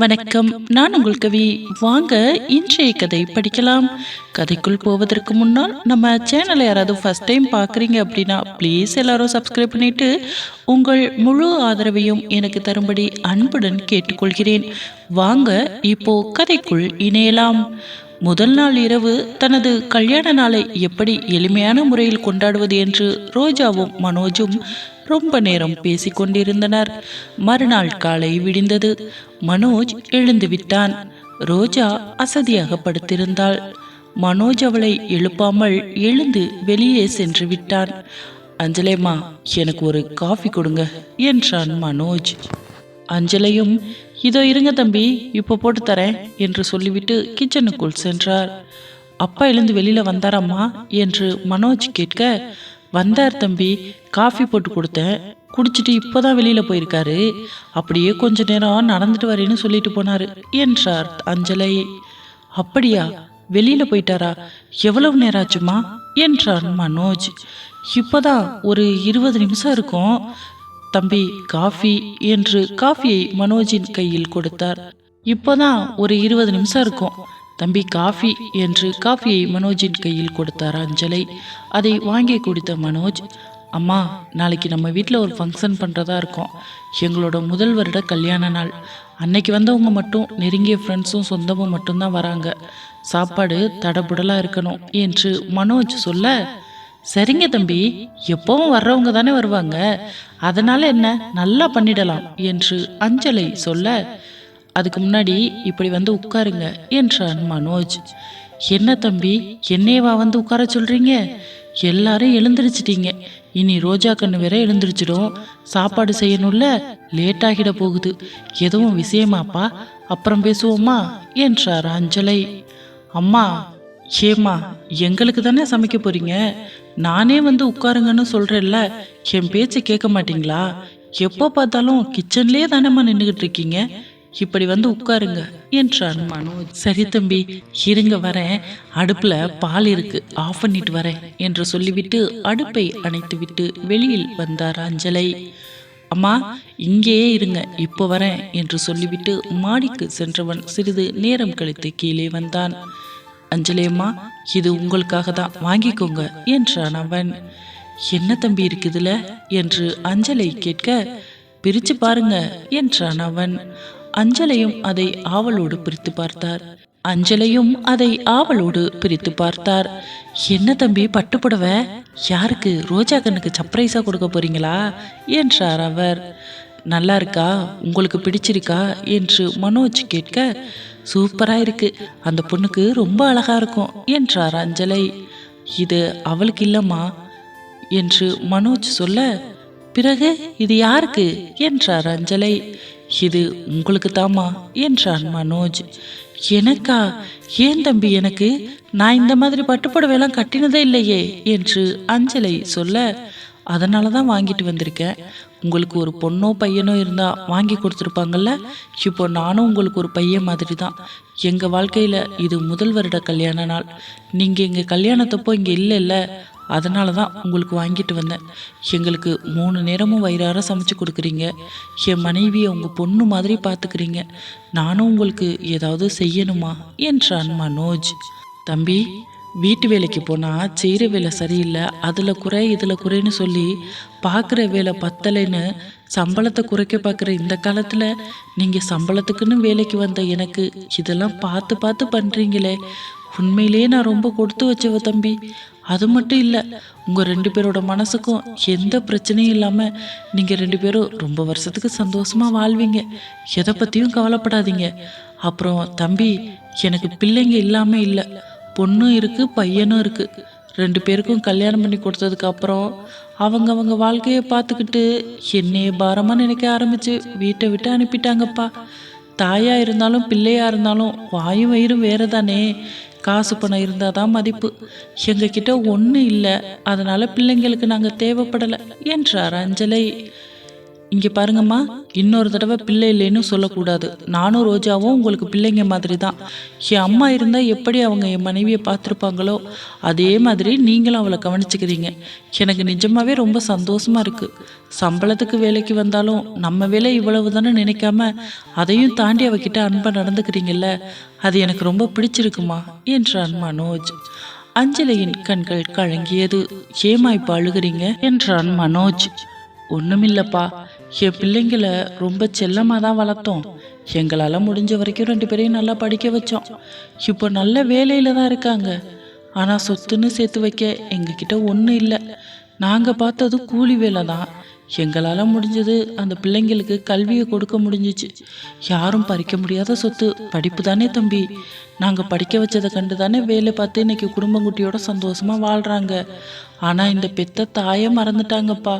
வணக்கம். நான் உங்கள் கவி. வாங்க இன்றைய கதை படிக்கலாம். கதைக்குள் போவதற்கு முன்னால் நம்ம சேனலை யாராவது ஃபர்ஸ்ட் டைம் பார்க்குறீங்க அப்படின்னா ப்ளீஸ் எல்லாரும் சப்ஸ்கிரைப் பண்ணிட்டு உங்கள் முழு ஆதரவையும் எனக்கு தரும்படி அன்புடன் கேட்டுக்கொள்கிறேன். வாங்க இப்போ கதைக்குள் இணையலாம். முதல் நாள் இரவு தனது கல்யாண நாளை எப்படி எளிமையான முறையில் கொண்டாடுவது என்று ரோஜாவும் மனோஜும் ரொம்ப நேரம் பேசிக் கொண்டிருந்தனர் மறுநாள் காலை விடிந்தது. மனோஜ் எழுந்து விட்டான் ரோஜா அசதியாக படுத்திருந்தாள். மனோஜ் அவளை எழுப்பாமல் எழுந்து வெளியே சென்று விட்டான். அஞ்சலேம்மா எனக்கு ஒரு காஃபி கொடுங்க என்றான் மனோஜ். அஞ்சலையும் இதோ இருங்க தம்பி இப்போ போட்டு தரேன் என்று சொல்லிவிட்டு கிச்சனுக்குள் சென்றார். அப்பா எழுந்து வெளியில வந்தாரம்மா என்று மனோஜ் கேட்க வந்தார் தம்பி காஃபி போட்டு கொடுத்தேன். குடிச்சிட்டு இப்போதான் வெளியில போயிருக்காரு. அப்படியே கொஞ்ச நேரம் நடந்துட்டு வரேன்னு சொல்லிட்டு போனாரு என்றார் அஞ்சலை. அப்படியா? வெளியில போயிட்டாரா? எவ்வளவு நேரம் ஆச்சுமா என்றான் மனோஜ். இப்போதான் ஒரு இருபது நிமிஷம் இருக்கும். தம்பி காஃபி என்று காஃபியை மனோஜின் கையில் கொடுத்தார். இப்போதான் ஒரு இருபது நிமிஷம் இருக்கும். தம்பி காஃபி என்று காஃபியை மனோஜின் கையில் கொடுத்தார் அஞ்சலை. அதை வாங்கி குடித்த மனோஜ் அம்மா நாளைக்கு நம்ம வீட்டில் ஒரு ஃபங்க்ஷன் பண்ணுறதா இருக்கோம். எங்களோட முதல் வருட கல்யாண நாள். அன்னைக்கு வந்தவங்க மட்டும் நெருங்கிய ஃப்ரெண்ட்ஸும் சொந்தமும் மட்டும்தான் வராங்க. சாப்பாடு தடபுடலாக இருக்கணும் என்று மனோஜ் சொல்ல சரிங்க தம்பி எப்பவும் வர்றவங்க தானே வருவாங்க. அதனால என்ன நல்லா பண்ணிடலாம் என்று அஞ்சலை சொல்ல அதுக்கு முன்னாடி இப்படி வந்து உட்காருங்க என்றான் மனோஜ். என்ன தம்பி என்னையவா வந்து உட்கார சொல்றீங்க? எல்லாரும் எழுந்திருச்சிட்டீங்க. இனி ரோஜா கண்ணு வேற எழுந்திருச்சிடும். சாப்பாடு செய்யணும்ல லேட் ஆகிட போகுது. எதுவும் விஷயமாப்பா? அப்புறம் பேசுவோமா? என்றார் அஞ்சலை. அம்மா ஏம்மா எங்களுக்கு தானே சமைக்க போறீங்க? நானே வந்து உட்காருங்கன்னு சொல்றேன்ல என் பேச்சை கேட்க மாட்டீங்களா? எப்போ பார்த்தாலும் கிச்சன்லேயே தானேம்மா நின்றுக்கிட்டு இருக்கீங்க? இப்படி வந்து உட்காருங்க என்றான் மனோஜ் சரி தம்பி இருங்க வரேன். அடுப்புல பால் இருக்கு ஆஃப் பண்ணிட்டு வரேன் என்று சொல்லிவிட்டு அடுப்பை அணைத்துவிட்டு வெளியில் வந்தார் அஞ்சலை. அம்மா இங்கேயே இருங்க இப்போ வரேன் என்று சொல்லிவிட்டு மாடிக்கு சென்றவன் சிறிது நேரம் கழித்து கீழே வந்தான். அஞ்சலியம்மா இது உங்களுக்காக தான் வாங்கிக்கோங்க என்றான் அவன். என்ன தம்பி இருக்குதுல என்று அஞ்சலை கேட்க பிரிச்சு பாருங்க என்றான் அவன். அஞ்சலையும் அதை ஆவலோடு பிரித்து பார்த்தார். அஞ்சலையும் அதை ஆவலோடு பிரித்து பார்த்தார். என்ன தம்பி பட்டுப்புடவை? யாருக்கு? ரோஜா கண்ணுக்கு சர்ப்ரைஸா கொடுக்க போறீங்களா? என்றார் அவர். நல்லா இருக்கா? உங்களுக்கு பிடிச்சிருக்கா? என்று மனோஜ் கேட்க சூப்பரா இருக்கு. அந்த பொண்ணுக்கு ரொம்ப அழகா இருக்கும் என்றார் அஞ்சலை. இது அவளுக்கு இல்லம்மா என்று மனோஜ் சொல்ல பிறகு இது யாருக்கு? என்றார் அஞ்சலை. இது உங்களுக்கு தாமா என்றான் மனோஜ். எனக்கா? ஏன் தம்பி எனக்கு? நான் இந்த மாதிரி பட்டுப்புடவையெல்லாம் கட்டினதே இல்லையே என்று அஞ்சலை சொல்ல அதனால தான் வாங்கிட்டு வந்திருக்கேன். உங்களுக்கு ஒரு பொண்ணோ பையனோ இருந்தால் வாங்கி கொடுத்துருப்பாங்கல்ல? இப்போ நானும் உங்களுக்கு ஒரு பையன் மாதிரி தான் எங்கள் வாழ்க்கையில் இது முதல் வருட கல்யாண நாள். நீங்கள் எங்கள் கல்யாணத்தப்போ இங்கே இல்லைல்ல? அதனால தான் உங்களுக்கு வாங்கிட்டு வந்தேன். எங்களுக்கு மூணு நேரமும் வயிறார சமைச்சு கொடுக்குறீங்க. என் மனைவியை உங்கள் பொண்ணு மாதிரி பார்த்துக்கிறீங்க நானும் உங்களுக்கு ஏதாவது செய்யணுமா? என்றான் மனோஜ். தம்பி வீட்டு வேலைக்கு போனால் செய்கிற வேலை சரியில்லை. அதில் குறை இதில் குறைன்னு சொல்லி பார்க்குற வேலை பத்தலைன்னு சம்பளத்தை குறைக்க பார்க்குற இந்த காலத்தில் நீங்கள் சம்பளத்துக்குன்னு வேலைக்கு வந்த எனக்கு இதெல்லாம் பார்த்து பார்த்து பண்ணுறீங்களே உண்மையிலேயே நான் ரொம்ப கொடுத்து வச்சவ தம்பி. அது மட்டும் இல்லை உங்கள் ரெண்டு பேரோட மனசுக்கும் எந்த பிரச்சனையும் இல்லாமல் நீங்கள் ரெண்டு பேரும் ரொம்ப வருஷத்துக்கு சந்தோஷமாக வாழ்வீங்க. எதை பற்றியும் கவலைப்படாதீங்க. அப்புறம் தம்பி எனக்கு பிள்ளைங்க இல்லாமல் இல்லை. பொண்ணும் இருக்குது பையனும் இருக்குது ரெண்டு பேருக்கும் கல்யாணம் பண்ணி கொடுத்ததுக்கு அப்புறம் அவங்க அவங்க வாழ்க்கையை பார்த்துக்கிட்டு என்னைய பாரமாக நினைக்க ஆரம்பிச்சு வீட்டை விட்டு அனுப்பிட்டாங்கப்பா. தாயாக இருந்தாலும் பிள்ளையாக இருந்தாலும் வாயும் வயிறும் வேறு தானே. காசு பணம் இருந்தால் தான் மதிப்பு. எங்ககிட்ட ஒன்றும் இல்லை. அதனால் பிள்ளைங்களுக்கு நாங்கள் தேவைப்படலை என்றார் அஞ்சலை. இங்கே பாருங்கம்மா இன்னொரு தடவை பிள்ளை இல்லைன்னு சொல்லக்கூடாது. நானும் ரோஜாவும் உங்களுக்கு பிள்ளைங்க மாதிரி தான் என் அம்மா இருந்தால் எப்படி அவங்க என் மனைவியை பார்த்துருப்பாங்களோ அதே மாதிரி நீங்களும் அவளை கவனிச்சுக்கிறீங்க. எனக்கு நிஜமாவே ரொம்ப சந்தோஷமா இருக்கு. சம்பளத்துக்கு வேலைக்கு வந்தாலும் நம்ம வேலை இவ்வளவு தானே நினைக்காம அதையும் தாண்டி அவகிட்ட அன்பா நடந்துக்கிறீங்கல்ல அது எனக்கு ரொம்ப பிடிச்சிருக்குமா என்றான் மனோஜ். அஞ்சலியின் கண்கள் கலங்கியது. ஏமா இப்ப அழுகுறீங்க? என்றான் மனோஜ். ஒண்ணுமில்லப்பா என் பிள்ளைங்களை ரொம்ப செல்லமாக தான் வளர்த்தோம். எங்களால் முடிஞ்ச வரைக்கும் ரெண்டு பேரையும் நல்லா படிக்க வச்சோம். இப்போ நல்ல வேலையில் தான் இருக்காங்க. ஆனால் சொத்துன்னு சேர்த்து வைக்க எங்ககிட்ட ஒன்றும் இல்லை. நாங்கள் பார்த்தது கூலி வேலை தான் எங்களால் முடிஞ்சது அந்த பிள்ளைங்களுக்கு கல்வியை கொடுக்க முடிஞ்சிச்சு. யாரும் பறிக்க முடியாத சொத்து. படிப்பு தானே தம்பி. நாங்கள் படிக்க வச்சதை கண்டு தானே வேலை பார்த்து இன்னைக்கு குடும்பங்குட்டியோட சந்தோஷமாக வாழ்கிறாங்க ஆனால் இந்த பெத்த தாயை மறந்துட்டாங்கப்பா.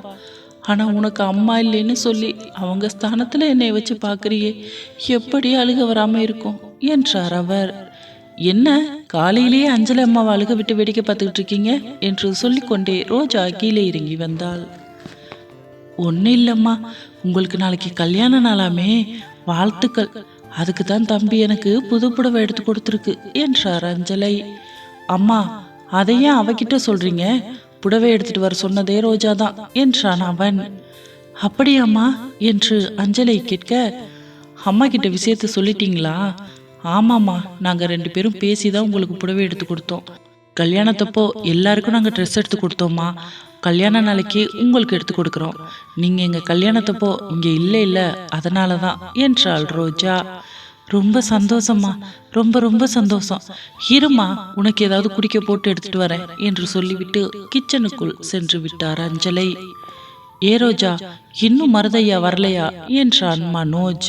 ஆனால் உனக்கு அம்மா இல்லைன்னு சொல்லி அவங்க ஸ்தானத்தில் என்னை வச்சு பார்க்குறியே? எப்படி அழுக வராமல் இருக்கும்? என்றார் அவர். என்ன? காலையிலேயே அஞ்சலி அம்மாவை அழுக விட்டு வேடிக்கை பார்த்துக்கிட்டு இருக்கீங்க? என்று சொல்லிக்கொண்டே ரோஜா கீழே இறங்கி வந்தாள். ஒன்றும் இல்லைம்மா. உங்களுக்கு நாளைக்கு கல்யாண நாளாமே. வாழ்த்துக்கள். அதுக்கு தான் தம்பி எனக்கு புது புடவை எடுத்து கொடுத்துருக்கு என்றார் அஞ்சலை. அம்மா அதை ஏன் அவகிட்ட சொல்றீங்க? புடவை எடுத்துட்டு வர சொன்னதே ரோஜா தான் என்றான் அவன். அப்படியாம்மா என்று அஞ்சலை கேட்க அம்மா கிட்ட விஷயத்த சொல்லிட்டீங்களா? ஆமாம்மா நாங்கள் ரெண்டு பேரும் பேசி தான் உங்களுக்கு புடவை எடுத்து கொடுத்தோம். கல்யாணத்தப்போ எல்லாருக்கும் நாங்கள் ட்ரெஸ் எடுத்து கொடுத்தோம்மா. கல்யாண நாளைக்கு உங்களுக்கு எடுத்து கொடுக்குறோம். நீங்கள் எங்கள் கல்யாணத்தப்போ இங்கே இல்லை இல்லை அதனால தான் என்றாள் ரோஜா. ரொம்ப சந்தோஷம்மா. ரொம்ப ரொம்ப சந்தோஷம். இருமா உனக்கு ஏதாவது குடிக்க போட்டு எடுத்துட்டு வரேன் என்று சொல்லிவிட்டு கிச்சனுக்குள் சென்று விட்டார் அஞ்சலை. ஏ ரோஜா இன்னும் மருதையா வரலையா? என்றான் மனோஜ்.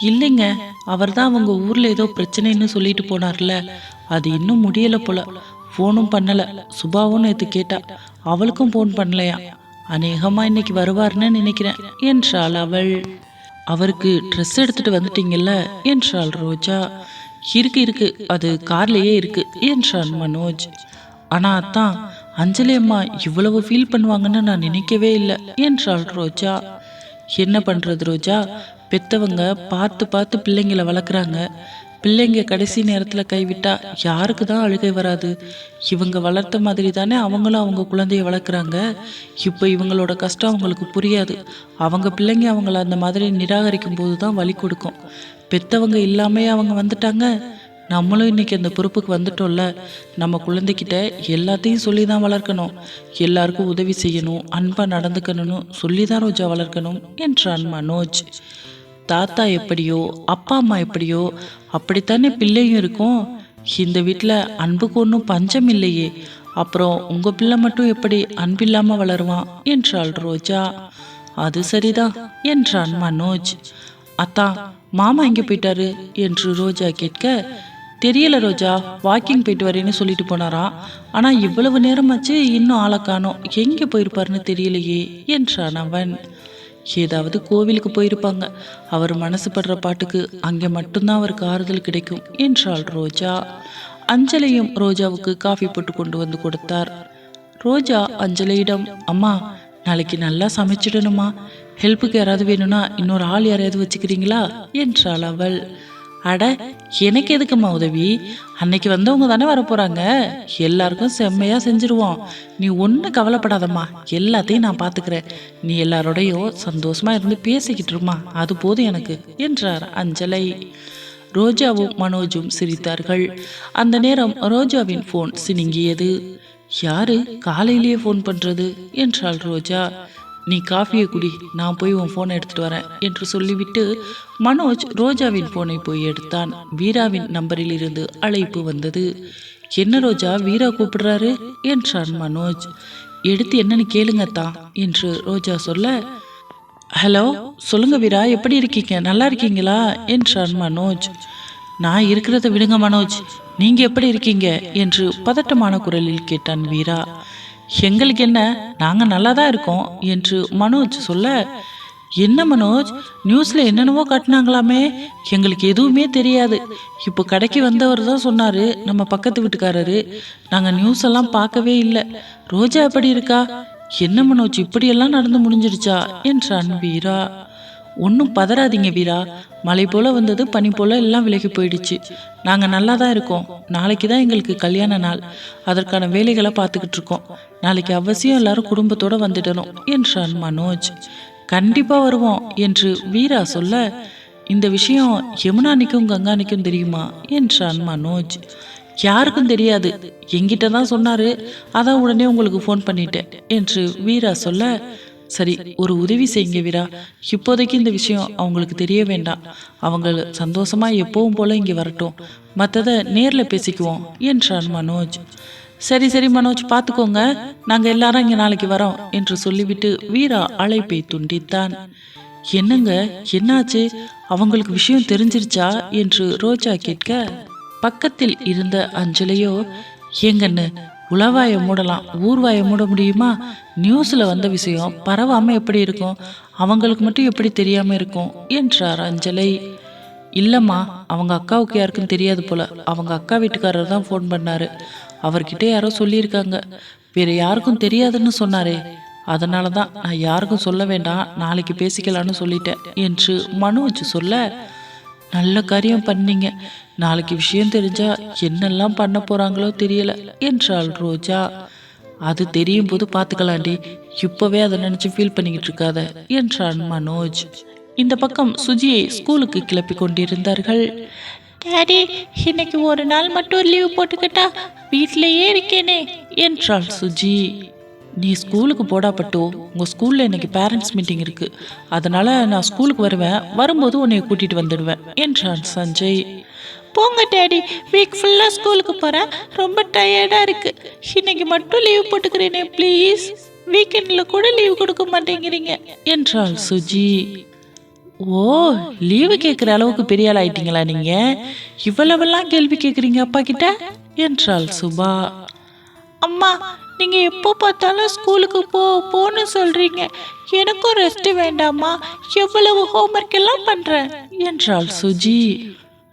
இல்லைங்க அவர் தான் அவங்க ஊர்ல ஏதோ பிரச்சனைன்னு சொல்லிட்டு போனார்ல. அது இன்னும் முடியல போல. ஃபோனும் பண்ணல. சுபாவும் நேத்து கேட்டா அவளுக்கும் ஃபோன் பண்ணலையா? அநேகமா இன்னைக்கு வருவார்னு நினைக்கிறேன் என்றாள் அவள். அவருக்கு ட்ரெஸ் எடுத்துட்டு வந்துட்டீங்கல்ல? என்றாள் ரோஜா. இருக்கு இருக்கு. அது கார்லேயே இருக்கு என்றான் மனோஜ். ஆனா அத்தான் அஞ்சலி அம்மா இவ்வளவு ஃபீல் பண்ணுவாங்கன்னு நான் நினைக்கவே இல்லை என்றாள் ரோஜா. என்ன பண்ணுறது ரோஜா? பெத்தவங்க பார்த்து பார்த்து பிள்ளைங்களை வளர்க்குறாங்க. பிள்ளைங்க கடைசி நேரத்தில் கைவிட்டா யாருக்கு தான் அழுகை வராது? இவங்க வளர்த்த மாதிரி தானே அவங்களும் அவங்க குழந்தைய வளர்க்குறாங்க. இப்போ இவங்களோட கஷ்டம் அவங்களுக்கு புரியாது. அவங்க பிள்ளைங்க அவங்கள அந்த மாதிரி நிராகரிக்கும் போது தான் வழி கொடுக்கும். பெத்தவங்க இல்லாமே அவங்க வந்துட்டாங்க. நம்மளும் இன்னைக்கு அந்த பொறுப்புக்கு வந்துட்டோம்ல. நம்ம குழந்தைகிட்ட எல்லாத்தையும் சொல்லி தான் வளர்க்கணும். எல்லாருக்கும் உதவி செய்யணும் அன்பாக நடந்துக்கணும்னு சொல்லி தான் ரோஜா வளர்க்கணும் என்றான் மனோஜ். தாத்தா எப்படியோ அப்பா அம்மா எப்படியோ அப்படித்தானே பிள்ளையும் இருக்கும். இந்த வீட்டில் அன்புக்கு ஒன்றும் பஞ்சம் இல்லையே. அப்புறம் உங்கள் பிள்ளை மட்டும் எப்படி அன்பில்லாமல் வளருவான்? என்றாள் ரோஜா. அது சரிதான் என்றான் மனோஜ். அத்தா மாமா எங்கே போயிட்டாரு? என்று ரோஜா கேட்க தெரியல ரோஜா வாக்கிங் போயிட்டு வரேன்னு சொல்லிட்டு போனாராம் ஆனால் இவ்வளவு நேரமாச்சு இன்னும் ஆளை காணோம். எங்கே போயிருப்பாருன்னு தெரியலையே என்றான் அவன். ஏதாவது கோவிலுக்கு போயிருப்பாங்க. அவர் மனசு படுற பாட்டுக்கு அங்கே மட்டும்தான் அவருக்கு ஆறுதல் கிடைக்கும் என்றாள் ரோஜா. அஞ்சலியும் ரோஜாவுக்கு காஃபி போட்டு கொண்டு வந்து கொடுத்தார். ரோஜா அஞ்சலியிடம் அம்மா நாளைக்கு நல்லா சமைச்சிடணுமா? ஹெல்ப்புக்கு யாராவது வேணும்னா இன்னொரு ஆள் யாரையாவது வச்சுக்கிறீங்களா? என்றாள் அவள். அட எனக்கு எதுக்கும்மா உதவி? அன்னைக்கு வந்தவங்க தானே வரப்போறாங்க. எல்லாருக்கும் செம்மையா செஞ்சிருவோம். நீ ஒன்றும் கவலைப்படாதம்மா. எல்லாத்தையும் நான் பார்த்துக்கிறேன் நீ எல்லாரோடையும் சந்தோஷமா இருந்து பேசிக்கிட்டு இருமா. அது போதும் எனக்கு என்றார் அஞ்சலை. ரோஜாவும் மனோஜும் சிரித்தார்கள். அந்த நேரம் ரோஜாவின் ஃபோன் சினுங்கியது. யாரு? காலையிலேயே ஃபோன் பண்றது? என்றாள் ரோஜா. நீ காஃபியை குடி நான் போய் உன் ஃபோனை எடுத்துட்டு வரேன் என்று சொல்லிவிட்டு மனோஜ் ரோஜாவின் ஃபோனை போய் எடுத்தான். வீராவின் நம்பரில் இருந்து அழைப்பு வந்தது. என்ன ரோஜா வீரா கூப்பிடுறாரு? என்றான் மனோஜ். எடுத்து என்னன்னு கேளுங்கத்தான் என்று ரோஜா சொல்ல ஹலோ சொல்லுங்க வீரா எப்படி இருக்கீங்க? நல்லா இருக்கீங்களா? என்றான் மனோஜ். நான் இருக்கிறத விடுங்க மனோஜ். நீங்க எப்படி இருக்கீங்க? என்று பதட்டமான குரலில் கேட்டான் வீரா. எங்களுக்கு என்ன? நாங்க நல்லா தான் இருக்கோம் என்று மனோஜ் சொல்ல என்ன மனோஜ்? நியூஸ்ல என்னென்னவோ காட்டினாங்களாமே? எங்களுக்கு எதுவுமே தெரியாது. இப்போ கடைக்கு வந்தவர் தான் சொன்னாரு நம்ம பக்கத்து வீட்டுக்காரரு. நாங்க நியூஸ் எல்லாம் பார்க்கவே இல்லை. ரோஜா எப்படி இருக்கா? என்ன மனோஜ் இப்படியெல்லாம் நடந்து முடிஞ்சிருச்சா என்றான் வீரா ஒன்றும் பதறாதீங்க வீரா. மழை போல வந்தது பனி போல எல்லாம் விலகி போயிடுச்சு. நாங்கள் நல்லா தான் இருக்கோம். நாளைக்கு தான் எங்களுக்கு கல்யாண நாள். அதற்கான வேலைகளை பார்த்துக்கிட்டு இருக்கோம். நாளைக்கு அவசியம் எல்லாரும் குடும்பத்தோட வந்துடணும் என்றான் மனோஜ். கண்டிப்பாக வருவோம் என்று வீரா சொல்ல இந்த விஷயம் யமுனானிக்கும் கங்கானிக்கும் தெரியுமா என்றான் மனோஜ். யாருக்கும் தெரியாது என்கிட்ட தான் சொன்னாரு அதான் உடனே உங்களுக்கு ஃபோன் பண்ணிட்டேன் என்று வீரா சொல்ல சரி ஒரு உதவி செய்யுங்க வீரா இப்போதைக்கு இந்த விஷயம் அவங்களுக்கு தெரிய வேண்டாம் அவங்க சந்தோஷமா எப்பவும் போல இங்கே வரட்டும் மற்றதை நேரில் பேசிக்குவோம் என்றான் மனோஜ். சரி சரி மனோஜ் பார்த்துக்கோங்க நாங்கள் எல்லாரும் இங்கே நாளைக்கு வரோம் என்று சொல்லிவிட்டு வீரா அழைப்பை துண்டித்தான். என்னங்க என்னாச்சு? அவங்களுக்கு விஷயம் தெரிஞ்சிருச்சா? என்று ரோஜா கேட்க பக்கத்தில் இருந்த அஞ்சலியோ எங்கன்னு உளவாய மூடலாம் ஊர்வாய மூட முடியுமா? நியூஸ்ல வந்த விஷயம் பரவாம எப்படி இருக்கும்? அவங்களுக்கு மட்டும் எப்படி தெரியாம இருக்கும்? என்றார் அஞ்சலை. இல்லம்மா அவங்க அக்காவுக்கு யாருக்கும் தெரியாது போல. அவங்க அக்கா வீட்டுக்காரர் தான் ஃபோன் பண்ணாரு. அவர்கிட்ட யாரோ சொல்லியிருக்காங்க. வேற யாருக்கும் தெரியாதுன்னு சொன்னாரே. அதனால தான் நான் யாருக்கும் சொல்ல வேண்டாம் நாளைக்கு பேசிக்கலான்னு சொல்லிட்டேன் என்று மனோஜ் சொல்ல நல்ல காரியம் பண்ணீங்க. நாளைக்கு விஷயம் தெரிஞ்சா என்னெல்லாம் பண்ண போறாங்களோ தெரியல என்றாள் ரோஜா. அது தெரியும் போது பார்த்துக்கலாண்டி இப்போவே அதை நினச்சி ஃபீல் பண்ணிக்கிட்டு இருக்காத என்றான் மனோஜ். இந்த பக்கம் சுஜியை ஸ்கூலுக்கு கிளப்பி கொண்டிருந்தார்கள். டேடி இன்னைக்கு ஒரு நாள் மட்டும் லீவ் போட்டுக்கிட்டா வீட்டிலேயே இருக்கேனே என்றாள் சுஜி. நீ ஸ்கூலுக்கு போடா பட்டு உங்கள் ஸ்கூலில் இன்னைக்கு பேரண்ட்ஸ் மீட்டிங் இருக்கு. அதனால நான் ஸ்கூலுக்கு வருவேன் வரும்போது உன்னை கூட்டிட்டு வந்துடுவேன் என்றான் சஞ்சய். போங்க டேடி வீக் ஃபுல்லாக ஸ்கூலுக்கு போகிறேன் ரொம்ப டயர்டாக இருக்கு. இன்னைக்கு மட்டும் லீவ் போட்டுக்கிறேனே ப்ளீஸ் வீக்கெண்டில் கூட லீவ் கொடுக்க மாட்டேங்கிறீங்க என்றாள் சுஜி. ஓ லீவு கேட்குற அளவுக்கு பெரிய ஆள் ஆயிட்டீங்களா நீங்க? இவ்வளவெல்லாம் கேள்வி கேட்குறீங்க அப்பா கிட்ட? என்றாள் சுபா. அம்மா நீங்க எப்போ பார்த்தாலும் ஸ்கூலுக்கு போ போன்னு சொல்றீங்க. எனக்கும் ரெஸ்ட் வேண்டாமா எவ்வளவு ஹோம்ஒர்க் எல்லாம் பண்றேன். என்றாள் சுஜி.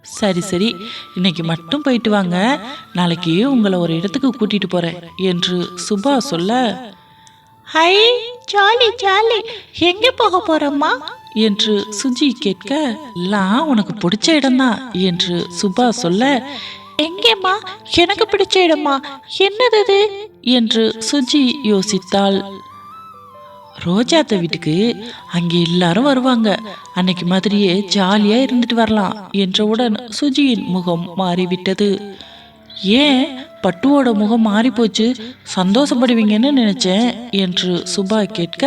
சரி சரி. இன்னைக்கு மட்டும் போயிட்டு வாங்க. நாளைக்கு உங்களை ஒரு இடத்துக்கு கூட்டிட்டு போறேன் என்று சுபா சொல்ல. Hi jolly jolly. எங்க போக போறம்மா? என்று சுஜி கேட்க எல்லாம் உனக்கு பிடிச்ச இடம்தான் என்று சுபா சொல்ல எங்கேம்மா? எனக்கு பிடிச்ச இடமா? என்னது அது என்று சுஜி யோசித்தாள். ரோஜாத்த வீட்டுக்கு அங்கே எல்லாரும் வருவாங்க. அன்னைக்கு மாதிரியே ஜாலியாக இருந்துட்டு வரலாம் என்றவுடன் சுஜியின் முகம் மாறிவிட்டது. ஏன்? பட்டுவோட முகம் மாறிப்போச்சு. சந்தோஷப்படுவீங்கன்னு நினைச்சேன் என்று சுபா கேட்க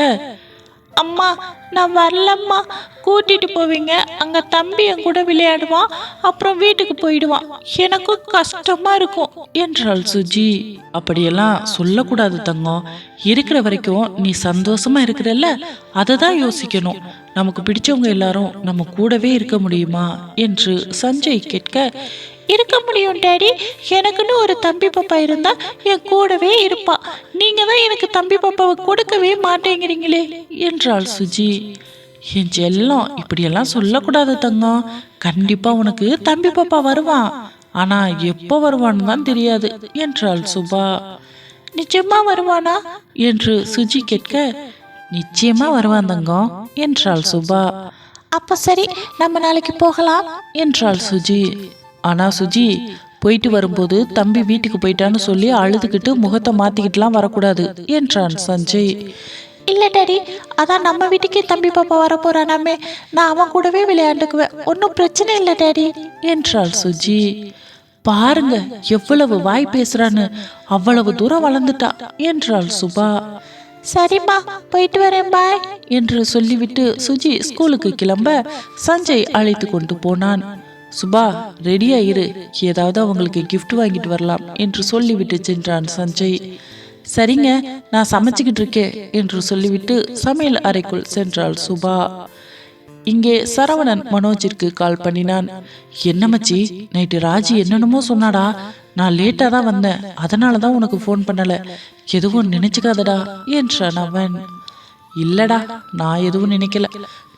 அம்மா நான் வரலம்மா. கூட்டிட்டு போவீங்க. அங்க தம்பி என் கூட விளையாடுவான். அப்புறம் வீட்டுக்கு போயிடுவான். எனக்கும் கஷ்டமா இருக்கும். என்றாள் சுஜி. அப்படியெல்லாம் சொல்லக்கூடாது தங்கம். இருக்கிற வரைக்கும் நீ சந்தோஷமா இருக்கிறல்ல? அதை தான் யோசிக்கணும். நமக்கு பிடிச்சவங்க எல்லாரும் நம்ம கூடவே இருக்க முடியுமா? என்று சஞ்சய் கேட்க இருக்க முடியும் டேடி. எனக்குன்னு ஒரு தம்பி பாப்பா இருந்தா என் கூடவே இருப்பா. நீங்க தான் எனக்கு தம்பி பாப்பாவை கொடுக்கவே மாட்டேங்கிறீங்களே என்றாள் சுஜி. என் செல்லம் இப்படியெல்லாம் சொல்லக்கூடாது தங்கம் கண்டிப்பா உனக்கு தம்பி பாப்பா வருவான் ஆனா எப்போ வருவான்னு தான் தெரியாது என்றாள் சுபா. நிச்சயமா வருவானா என்று சுஜி கேட்க நிச்சயமா வருவான் தங்கம் என்றாள் சுபா. அப்ப சரி நம்ம நாளைக்கு போகலாம் என்றாள் சுஜி. ஆனா சுஜி போயிட்டு வரும்போது தம்பி வீட்டுக்கு போயிட்டான்னு சொல்லி அழுதுகிட்டு முகத்தை மாத்திக்கிட்டுலாம் வரக்கூடாது என்றான் சஞ்சய். இல்லை டாடி அதான் நம்ம வீட்டுக்கே தம்பி பாப்பா வர போறானாமே நான் அவன் கூடவே விளையாண்டுக்குவேன் ஒன்றும் பிரச்சனை இல்லை டாடி என்றாள் சுஜி. பாருங்க எவ்வளவு வாய் பேசுறான்னு அவ்வளவு தூரம் வளர்ந்துட்டா என்றாள் சுபா. சரிம்மா போயிட்டு வரேன் பாய். என்று சொல்லிவிட்டு சுஜி ஸ்கூலுக்கு கிளம்ப சஞ்சய் அழைத்து கொண்டு போனான். சுபா ரெடியா இரு. ஏதாவது அவங்களுக்கு கிஃப்ட் வாங்கிட்டு வரலாம் என்று சொல்லிவிட்டு சென்றான் சஞ்சய். சரிங்க நான் சமைச்சுக்கிட்டு இருக்கேன் என்று சொல்லிவிட்டு சமையல் அறைக்குள் சென்றாள் சுபா. இங்கே சரவணன் மனோஜிற்கு கால் பண்ணினான். என்ன மச்சி நைட்டு ராஜி என்னென்னமோ சொன்னாடா. நான் லேட்டாக தான் வந்தேன். அதனால தான் உனக்கு ஃபோன் பண்ணலை. எதுவும் நினைச்சுக்காதடா என்றான் அவன். இல்லடா நான் எதுவும் நினைக்கல.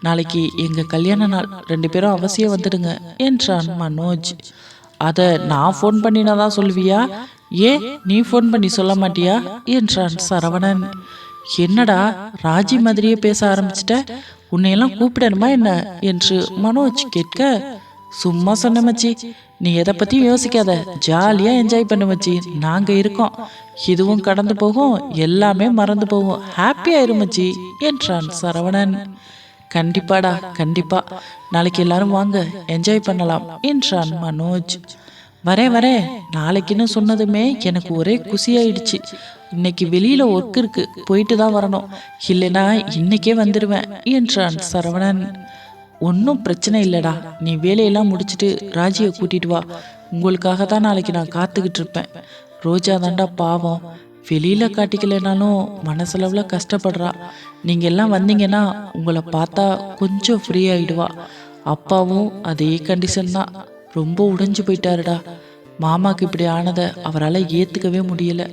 நாளைக்கு எங்க கல்யாண நாள். ரெண்டு பேரும் அவசியம் வந்துடுங்க என்றான் மனோஜ். அத நான் ஃபோன் பண்ணினாதான் சொல்லுவியா? ஏன் நீ ஃபோன் பண்ணி சொல்ல மாட்டியா? என்றான் சரவணன். என்னடா ராஜி மாதிரியே பேச ஆரம்பிச்சிட்ட? உன்னையெல்லாம் கூப்பிடணுமா என்ன? என்று மனோஜ் கேட்க சும்மா சொன்ன மச்சி நீ எதை பற்றியும் யோசிக்காத. ஜாலியாக என்ஜாய் பண்ண மச்சி நாங்கள் இருக்கோம். இதுவும் கடந்து போகும். எல்லாமே மறந்து போகும். ஹாப்பியாக இரு மச்சி என்றான் சரவணன். கண்டிப்பாடா கண்டிப்பா. நாளைக்கு எல்லாரும் வாங்க. என்ஜாய் பண்ணலாம். என்றான் மனோஜ். வரேன் வரேன் நாளைக்குன்னு சொன்னதுமே எனக்கு ஒரே குசியாயிடுச்சு இன்னைக்கு வெளியில ஒர்க் இருக்கு. போயிட்டு தான் வரணும். இல்லைனா இன்னைக்கே வந்துடுவேன் என்றான் சரவணன். ஒன்றும் பிரச்சனை இல்லைடா. நீ வேலையெல்லாம் முடிச்சிட்டு ராஜியை கூட்டிட்டு வா. உங்களுக்காக தான் நாளைக்கு நான் காத்துக்கிட்டு இருப்பேன். ரோஜா தாண்டா பாவம். வெளியில் காட்டிக்கலைனாலும் மனசளவில் கஷ்டப்படுறா. நீங்கள் எல்லாம் வந்தீங்கன்னா உங்களை பார்த்தா கொஞ்சம் ஃப்ரீ அப்பாவும் அதே கண்டிஷன் தான். ரொம்ப உடைஞ்சு போயிட்டாருடா. மாமாக்கு இப்படி ஆனதை அவரால் ஏற்றுக்கவே முடியல.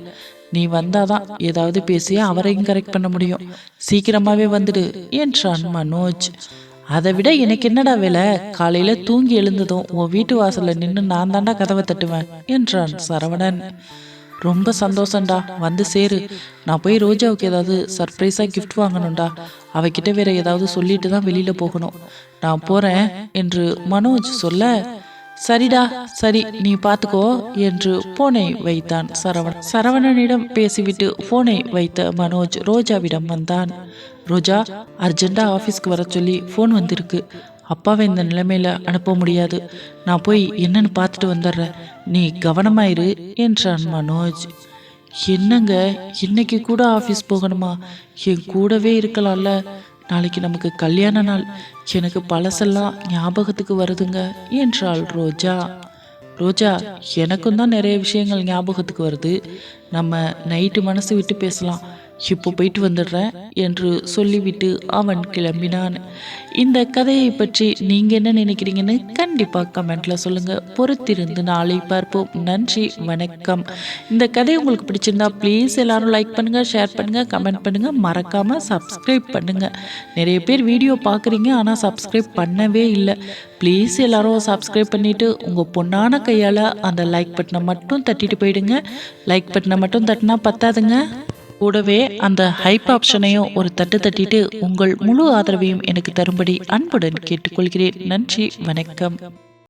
நீ வந்தாதான் ஏதாவது பேசி அவரையும் கரெக்ட் பண்ண முடியும். சீக்கிரமாகவே வந்துடு என்றான் மனோஜ். அதை விட எனக்கு என்னடா வேலை? காலையில தூங்கி எழுந்ததும் உன் வீட்டு வாசல்ல நின்று நான் தாண்டா கதவை தட்டுவேன் என்றான் சரவணன். ரொம்ப சந்தோஷம்டா வந்து சேரு. நான் போய் ரோஜாவுக்கு ஏதாவது சர்ப்ரைஸாக கிஃப்ட் வாங்கணும்டா. அவகிட்ட வேற ஏதாவது சொல்லிட்டு தான் வெளியில போகணும். நான் போறேன் என்று மனோஜ் சொல்ல சரிடா சரி நீ பார்த்துக்கோ என்று போனை வைத்தான் சரவணன். சரவணனிடம் பேசிவிட்டு போனை வைத்த மனோஜ் ரோஜாவிடம் வந்தான். ரோஜா அர்ஜென்ட்டா ஆஃபீஸ்க்கு வர சொல்லி ஃபோன் வந்திருக்கு. அப்பாவை இந்த நிலைமையில அனுப்ப முடியாது. நான் போய் என்னன்னு பார்த்துட்டு வந்துடுறேன். நீ கவனமாயிரு என்றான் மனோஜ். என்னங்க இன்னைக்கு கூட ஆஃபீஸ் போகணுமா? என் கூடவே இருக்கலாம்ல. நாளைக்கு நமக்கு கல்யாண நாள். எனக்கு பழசெல்லாம் ஞாபகத்துக்கு வருதுங்க என்றாள் ரோஜா. ரோஜா எனக்கும் தான் நிறைய விஷயங்கள் ஞாபகத்துக்கு வருது. நம்ம நைட்டு மனசு விட்டு பேசலாம். இப்போ போயிட்டு வந்துடுறேன் என்று சொல்லிவிட்டு அவன் கிளம்பினான். இந்த கதையை பற்றி நீங்கள் என்ன நினைக்கிறீங்கன்னு கண்டிப்பாக கமெண்ட்டில் சொல்லுங்கள் பொறுத்திருந்து நாளை பார்ப்போம். நன்றி வணக்கம். இந்த கதை உங்களுக்கு பிடிச்சிருந்தா ப்ளீஸ் எல்லாரும் லைக் பண்ணுங்கள் ஷேர் பண்ணுங்கள் கமெண்ட் பண்ணுங்கள் மறக்காமல் சப்ஸ்கிரைப் பண்ணுங்கள் நிறைய பேர் வீடியோ பார்க்குறீங்க ஆனால் சப்ஸ்கிரைப் பண்ணவே இல்லை. ப்ளீஸ் எல்லாரும் சப்ஸ்கிரைப் பண்ணிவிட்டு உங்கள் பொண்ணான கையால் அந்த லைக் பட்டனை மட்டும் தட்டிட்டு போயிடுங்க. லைக் பட்டனை மட்டும் தட்டினா பத்தாதுங்க. கூடவே அந்த ஹைப் ஆப்ஷனையும் ஒரு தட்டு தட்டிட்டு உங்கள் முழு ஆதரவையும் எனக்கு தரும்படி அன்புடன் கேட்டுக்கொள்கிறேன். நன்றி வணக்கம்.